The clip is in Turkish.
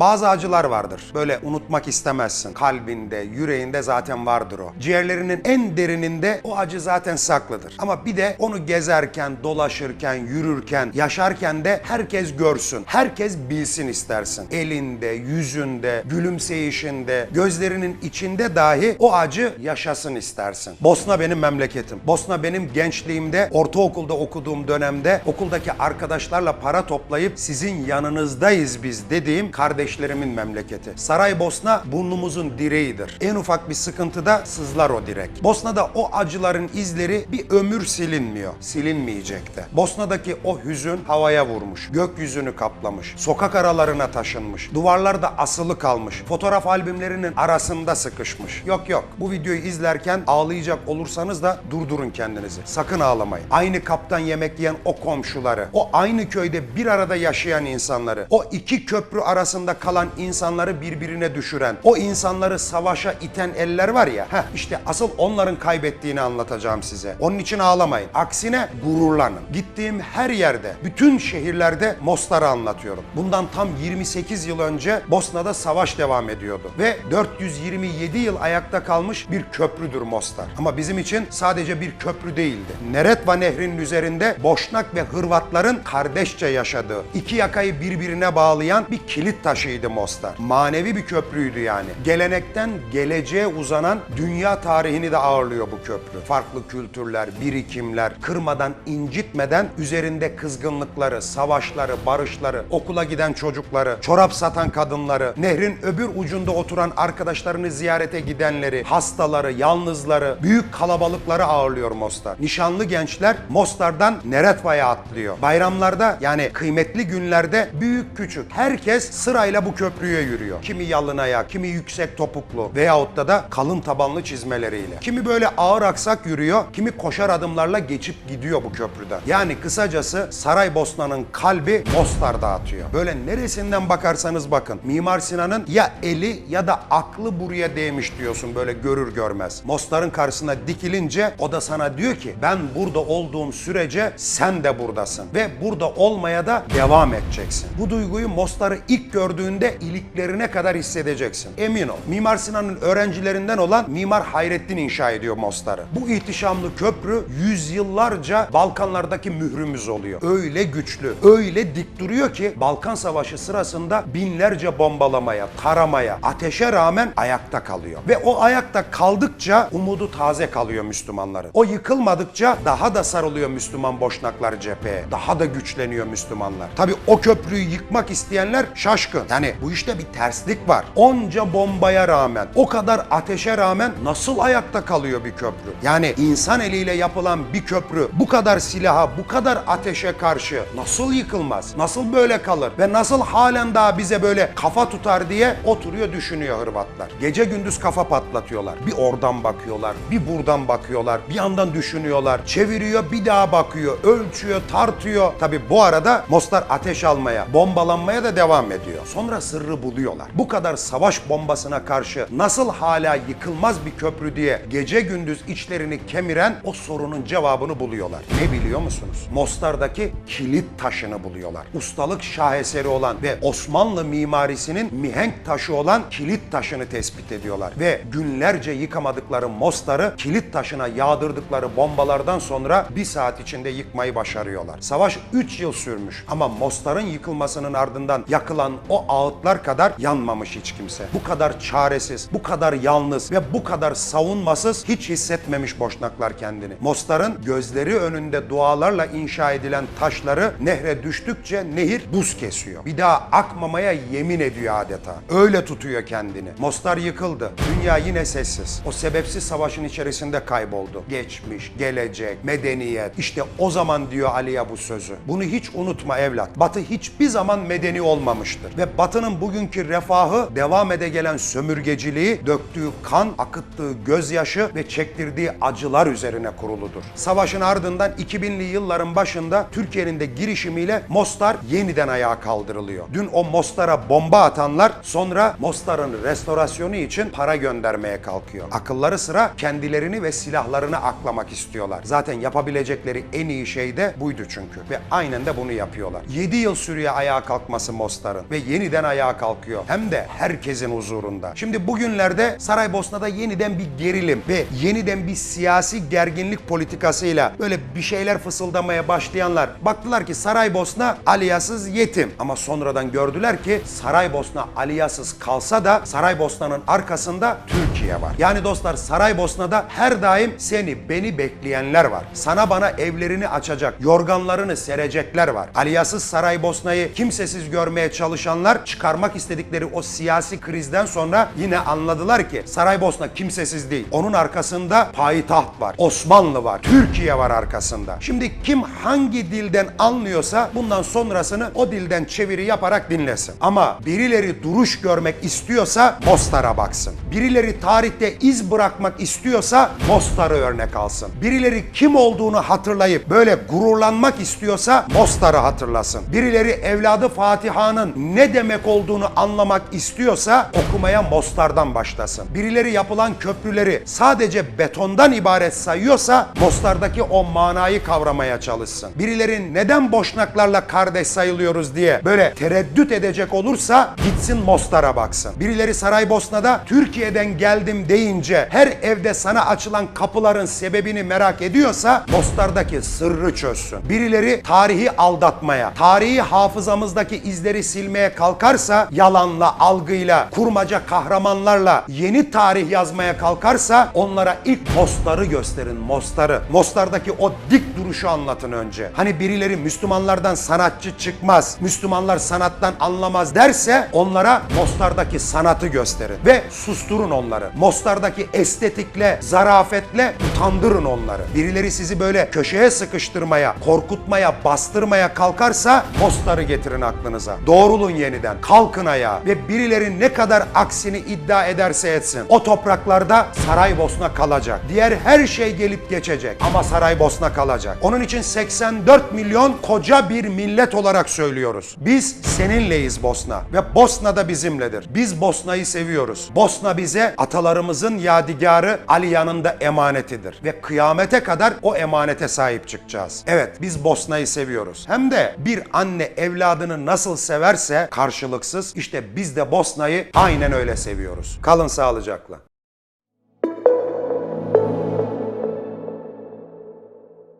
Bazı acılar vardır. Böyle unutmak istemezsin. Kalbinde, yüreğinde zaten vardır o. Ciğerlerinin en derininde o acı zaten saklıdır. Ama bir de onu gezerken, dolaşırken, yürürken, yaşarken de herkes görsün. Herkes bilsin istersin. Elinde, yüzünde, gülümseyişinde, gözlerinin içinde dahi o acı yaşasın istersin. Bosna benim memleketim. Bosna benim gençliğimde, ortaokulda okuduğum dönemde okuldaki arkadaşlarla para toplayıp sizin yanınızdayız biz dediğim kardeşlerimin memleketi. Saraybosna burnumuzun direğidir. En ufak bir sıkıntıda sızlar o direk. Bosna'da o acıların izleri bir ömür silinmiyor. Silinmeyecek de. Bosna'daki o hüzün havaya vurmuş. Gökyüzünü kaplamış. Sokak aralarına taşınmış. Duvarlarda asılı kalmış. Fotoğraf albümlerinin arasında sıkışmış. Yok yok. Bu videoyu izlerken ağlayacak olursanız da durdurun kendinizi. Sakın ağlamayın. Aynı kaptan yemek yiyen o komşuları, o aynı köyde bir arada yaşayan insanları, o iki köprü arasında kalan insanları birbirine düşüren, o insanları savaşa iten eller var ya, heh, işte asıl onların kaybettiğini anlatacağım size. Onun için ağlamayın. Aksine gururlanın. Gittiğim her yerde, bütün şehirlerde Mostar'ı anlatıyorum. Bundan tam 28 yıl önce Bosna'da savaş devam ediyordu. Ve 427 yıl ayakta kalmış bir köprüdür Mostar. Ama bizim için sadece bir köprü değildi. Neretva Nehri'nin üzerinde Boşnak ve Hırvatların kardeşçe yaşadığı, iki yakayı birbirine bağlayan bir kilit taşıydı Mostar. Manevi bir köprüydü yani. Gelenekten geleceğe uzanan dünya tarihini de ağırlıyor bu köprü. Farklı kültürler, birikimler, kırmadan, incitmeden üzerinde kızgınlıkları, savaşları, barışları, okula giden çocukları, çorap satan kadınları, nehrin öbür ucunda oturan arkadaşlarını ziyarete gidenleri, hastaları, yalnızları, büyük kalabalıkları ağırlıyor Mostar. Nişanlı gençler Mostar'dan Neretva'ya atlıyor. Bayramlarda yani kıymetli günlerde büyük küçük herkes sırayla bu köprüye yürüyor. Kimi yalın ayak, kimi yüksek topuklu veyahut da da kalın tabanlı çizmeleriyle. Kimi böyle ağır aksak yürüyor, kimi koşar adımlarla geçip gidiyor bu köprüden. Yani kısacası Saraybosna'nın kalbi Mostar'da atıyor. Böyle neresinden bakarsanız bakın. Mimar Sinan'ın ya eli ya da aklı buraya değmiş diyorsun böyle görür görmez. Mostar'ın karşısına dikilince o da sana diyor ki ben burada olduğum sürece sen de buradasın ve burada olmaya da devam edeceksin. Bu duyguyu Mostar'ı ilk gördüğünde iliklerine kadar hissedeceksin. Emin ol. Mimar Sinan'ın öğrencilerinden olan Mimar Hayrettin inşa ediyor Mostar'ı. Bu ihtişamlı köprü yüzyıllarca Balkanlardaki mührümüz oluyor. Öyle güçlü, öyle dik duruyor ki Balkan Savaşı sırasında binlerce bombalamaya, taramaya, ateşe rağmen ayakta kalıyor. Ve o ayakta kaldıkça umudu taze kalıyor Müslümanların. O yıkılmadıkça daha da sarılıyor Müslüman boşnaklar cepheye. Daha da güçleniyor Müslümanlar. Tabi o köprüyü yıkmak isteyenler şaşkın. Yani bu işte bir terslik var. Onca bombaya rağmen, o kadar ateşe rağmen nasıl ayakta kalıyor bir köprü? Yani insan eliyle yapılan bir köprü bu kadar silaha, bu kadar ateşe karşı nasıl yıkılmaz? Nasıl böyle kalır? Ve nasıl halen daha bize böyle kafa tutar diye oturuyor düşünüyor Hırvatlar. Gece gündüz kafa patlatıyorlar. Bir oradan bakıyorlar, bir buradan bakıyorlar, bir yandan düşünüyorlar. Çeviriyor, bir daha bakıyor, ölçüyor, tartıyor. Tabi bu arada Mostar ateş almaya, bombalanmaya da devam ediyor. Sonra sırrı buluyorlar. Bu kadar savaş bombasına karşı nasıl hala yıkılmaz bir köprü diye gece gündüz içlerini kemiren o sorunun cevabını buluyorlar. Ne biliyor musunuz? Mostar'daki kilit taşını buluyorlar. Ustalık şaheseri olan ve Osmanlı mimarisinin mihenk taşı olan kilit taşını tespit ediyorlar. Ve günlerce yıkamadıkları Mostar'ı kilit taşına yağdırdıkları bombalardan sonra bir saat içinde yıkmayı başarıyorlar. Savaş 3 yıl sürmüş ama Mostar'ın yıkılmasının ardından yakılan o ağıtlar kadar yanmamış hiç kimse. Bu kadar çaresiz, bu kadar yalnız ve bu kadar savunmasız hiç hissetmemiş Boşnaklar kendini. Mostar'ın gözleri önünde dualarla inşa edilen taşları nehre düştükçe nehir buz kesiyor. Bir daha akmamaya yemin ediyor adeta. Öyle tutuyor kendini. Mostar yıkıldı. Dünya yine sessiz. O sebepsiz savaşın içerisinde kayboldu. Geçmiş, gelecek, medeniyet. İşte o zaman diyor Ali'ye bu sözü. Bunu hiç unutma evlat. Batı hiçbir zaman medeni olmamıştır. Ve Batı'nın bugünkü refahı devam ede gelen sömürgeciliği, döktüğü kan, akıttığı gözyaşı ve çektirdiği acılar üzerine kuruludur. Savaşın ardından 2000'li yılların başında Türkiye'nin de girişimiyle Mostar yeniden ayağa kaldırılıyor. Dün o Mostar'a bomba atanlar sonra Mostar'ın restorasyonu için para göndermeye kalkıyor. Akılları sıra kendilerini ve silahlarını aklamak istiyorlar. Zaten yapabilecekleri en iyi şey de buydu çünkü. Ve aynen de bunu yapıyorlar. 7 yıl sürüyor ayağa kalkması Mostar'ın ve yeniden yeniden ayağa kalkıyor. Hem de herkesin huzurunda. Şimdi bugünlerde Saraybosna'da yeniden bir gerilim ve yeniden bir siyasi gerginlik politikasıyla böyle bir şeyler fısıldamaya başlayanlar baktılar ki Saraybosna aliyasız yetim. Ama sonradan gördüler ki Saraybosna aliyasız kalsa da Saraybosna'nın arkasında Türkiye var. Yani dostlar Saraybosna'da her daim seni, beni bekleyenler var. Sana bana evlerini açacak, yorganlarını serecekler var. Aliyasız Saraybosna'yı kimsesiz görmeye çalışanlar çıkarmak istedikleri o siyasi krizden sonra yine anladılar ki Saraybosna kimsesiz değil. Onun arkasında payitaht var, Osmanlı var, Türkiye var arkasında. Şimdi kim hangi dilden anlıyorsa bundan sonrasını o dilden çeviri yaparak dinlesin. Ama birileri duruş görmek istiyorsa Mostar'a baksın. Birileri tarihte iz bırakmak istiyorsa Mostar'ı örnek alsın. Birileri kim olduğunu hatırlayıp böyle gururlanmak istiyorsa Mostar'ı hatırlasın. Birileri evladı Fatiha'nın ne demek olduğunu anlamak istiyorsa okumaya Mostar'dan başlasın. Birileri yapılan köprüleri sadece betondan ibaret sayıyorsa Mostar'daki o manayı kavramaya çalışsın. Birileri neden Boşnaklarla kardeş sayılıyoruz diye böyle tereddüt edecek olursa gitsin Mostar'a baksın. Birileri Saraybosna'da Türkiye'den geldim deyince her evde sana açılan kapıların sebebini merak ediyorsa Mostar'daki sırrı çözsün. Birileri tarihi aldatmaya, tarihi hafızamızdaki izleri silmeye kalkarsa yalanla, algıyla, kurmaca kahramanlarla yeni tarih yazmaya kalkarsa onlara ilk Mostar'ı gösterin, Mostar'ı. Mostar'daki o dik duruşu anlatın önce. Hani birileri Müslümanlardan sanatçı çıkmaz, Müslümanlar sanattan anlamaz derse onlara Mostar'daki sanatı gösterin ve susturun onları. Mostar'daki estetikle, zarafetle utandırın onları. Birileri sizi böyle köşeye sıkıştırmaya, korkutmaya, bastırmaya kalkarsa Mostar'ı getirin aklınıza. Doğrulun yeniden, kalkın ayağa ve birileri ne kadar aksini iddia ederse etsin. O topraklarda Saraybosna kalacak. Diğer her şey gelip geçecek ama Saraybosna kalacak. Onun için 84 milyon koca bir millet olarak söylüyoruz. Biz seninleyiz Bosna ve Bosna da bizimledir. Biz Bosna'yı seviyoruz. Bosna bize atalarımızın yadigarı Aliya'nın da emanetidir ve kıyamete kadar o emanete sahip çıkacağız. Evet biz Bosna'yı seviyoruz. Hem de bir anne evladını nasıl severse karşılıksız işte biz de Bosna'yı aynen öyle seviyoruz. Kalın sağlıcakla.